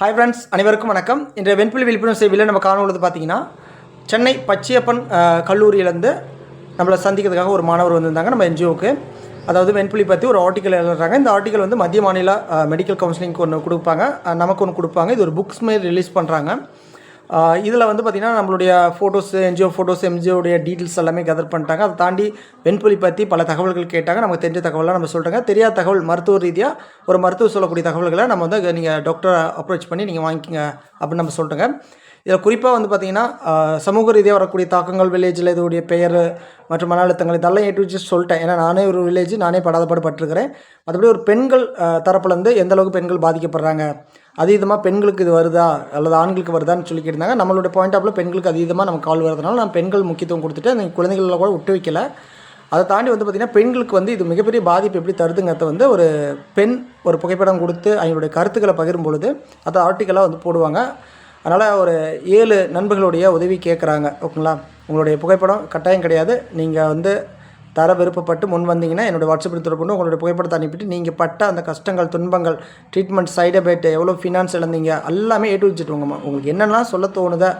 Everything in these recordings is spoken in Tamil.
ஹாய் ஃப்ரெண்ட்ஸ் அனைவருக்கும் வணக்கம். இன்றைய வெண்புலி விழிப்புணர்வு சேவையில் நம்ம காணொழுது பார்த்தீங்கன்னா சென்னை பச்சையப்பன் கல்லூரியிலேருந்து நம்மளை சந்திக்கிறதுக்காக ஒரு மாணவர் வந்திருந்தாங்க நம்ம என்ஜிஓக்கு. அதாவது வெண்புலி பற்றி ஒரு ஆர்டிக்கல் எழுதுறாங்க. இந்த ஆர்டிக்கல் வந்து மத்திய மாநில மெடிக்கல் கவுன்சிலிங்க்கு ஒன்று கொடுப்பாங்க. நமக்கு ஒன்று கொடுப்பாங்க. இது ஒரு புக்ஸ் மாரி ரிலீஸ் பண்ணுறாங்க இதில் வந்து பார்த்திங்கன்னா நம்மளுடைய ஃபோட்டோஸ் என்ஜிஓ ஃபோட்டோஸ் எம்ஜிஓடைய டீட்டெயில்ஸ் எல்லாமே கதர் பண்ணிட்டாங்க. அதை தாண்டி வெண்புலி பற்றி பல தகவல்கள் கேட்டாங்க. நமக்கு தெரிஞ்ச தகவலாம் நம்ம சொல்கிறாங்க தெரியாத தகவல் மருத்துவ ரீதியாக ஒரு மருத்துவ சொல்லக்கூடிய தகவல்களை நம்ம வந்து நீங்கள் டாக்டரை அப்ரோச் பண்ணி நீங்கள் வாங்கிக்கங்க அப்படின்னு நம்ம சொல்லிட்டோங்க இதில் குறிப்பாக வந்து பார்த்திங்கன்னா சமூக ரீதியாக வரக்கூடிய தாக்கங்கள் வில்லேஜில் இதோடைய பெயர் மற்றும் மன அழுத்தங்கள் இதெல்லாம் ஏற்று சொல்லிட்டேன். ஏன்னா நானே ஒரு வில்லேஜ் நானே படாதப்பாடு பட்டிருக்கிறேன் மற்றபடி ஒரு பெண்கள் தரப்புலேருந்து எந்த அளவுக்கு பெண்கள் பாதிக்கப்படுறாங்க அதீதமாக பெண்களுக்கு இது வருதா அல்லது ஆண்களுக்கு வருதான்னு சொல்லி கேட்டிருந்தாங்க. நம்மளோட பாயிண்ட் ஆஃப்ல பெண்களுக்கு அதீதமாக நம்ம கால் வரதுனால நான் பெண்கள் முக்கியத்துவம் கொடுத்துட்டு அந்த குழந்தைகளை கூட விட்டு வைக்கல. அதை தாண்டி வந்து பார்த்திங்கன்னா பெண்களுக்கு வந்து இது மிகப்பெரிய பாதிப்பு எப்படி தருதுங்கிறத வந்து ஒரு பெண் ஒரு புகைப்படம் கொடுத்து அவங்களுடைய கருத்துக்களை பகிரும் பொழுது அதை ஆர்டிக்கலாக வந்து போடுவாங்க. அதனால் ஒரு ஏழு நண்பர்களுடைய உதவி கேட்குறாங்க ஓகேங்களா? உங்களுடைய புகைப்படம் கட்டாயம் கிடையாது. நீங்கள் வந்து தர விருப்பப்பட்டு முன் வந்தீங்கன்னா என்னோடய வாட்ஸ்அப்பில் தொடர்பு உங்களுடைய புகைப்படத்தை அனுப்பிட்டு நீங்கள் பட்ட அந்த கஷ்டங்கள் துன்பங்கள் ட்ரீட்மெண்ட் சைடு எஃபெக்ட் எவ்வளோ ஃபினான்ஸ் இழந்தீங்க எல்லாமே ஏற்று வச்சுட்டு உங்களுக்கு என்னென்னலாம் சொல்ல தோணுதோ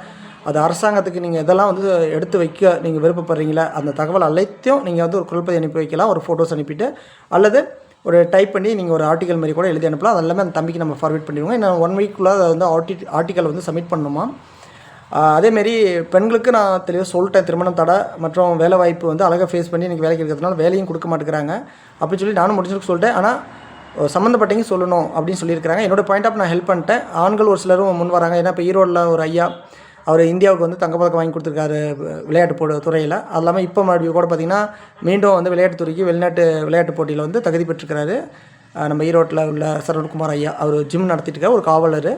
அது அரசாங்கத்துக்கு நீங்கள் இதெல்லாம் வந்து எடுத்து வைக்க நீங்கள் விருப்பப்படுறீங்களா? அந்த தகவல் அனைத்தையும் நீங்கள் வந்து ஒரு குரல்பதி அனுப்பி வைக்கலாம். ஒரு ஃபோட்டோஸ் அனுப்பிட்டு அல்லது ஒரு டைப் பண்ணி நீங்கள் ஒரு ஆர்டிக்கல் மாதிரி கூட எழுதி அனுப்பலாம். அது எல்லாமே அந்த தம்பிக்கு நம்ம ஃபார்வேட் பண்ணிடுவோம். இன்னும் ஒன் வீக்குள்ளே அதை வந்து ஆர்டி ஆர்டிக்கல் வந்து சப்மிட் பண்ணணுமா? அதேமாரி பெண்களுக்கு நான் தெளிவாக சொல்லிட்டேன். திருமணம் தடை மற்றும் வேலை வாய்ப்பு வந்து அழகாக ஃபேஸ் பண்ணி எனக்கு வேலைக்கு இருக்கிறதுனால வேலையும் கொடுக்க மாட்டேங்கிறாங்க. அப்படின்னு சொல்லி நானும் முடிஞ்சிருக்கு சொல்லிட்டேன். ஆனால் சம்மந்தப்பட்டவங்க சொல்லணும் அப்படின்னு சொல்லியிருக்கிறாங்க. என்னோடய பாயிண்ட் ஆஃப் நான் ஹெல்ப் பண்ணிட்டேன். ஆண்கள் ஒரு சிலரும் முன் வராங்க. ஏன்னா இப்போ ஈரோடில் ஒரு ஐயா அவர் இந்தியாவுக்கு வந்து தங்கப்பதக்கம் வாங்கி கொடுத்துருக்காரு விளையாட்டு போ துறையில். அது இல்லாமல் இப்போ மறுபடியும் கூட பார்த்திங்கன்னா மீண்டும் வந்து விளையாட்டுத்துறைக்கு வெளிநாட்டு விளையாட்டு போட்டியில் வந்து தகுதி பெற்றிருக்கிறாரு. நம்ம ஈரோட்டில் உள்ள சரவணகுமார் ஐயா அவர் ஜிம் நடத்திட்டு இருக்கார் ஒரு காவலர்.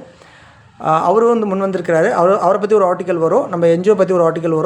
அவரும் வந்து முன் வந்திருக்கிறாரு அவர் அவரை பற்றி ஒரு ஆர்டிக்கல் வரும். நம்ம என்ஜிஓ பற்றி ஒரு ஆர்டிக்கல் வரும்.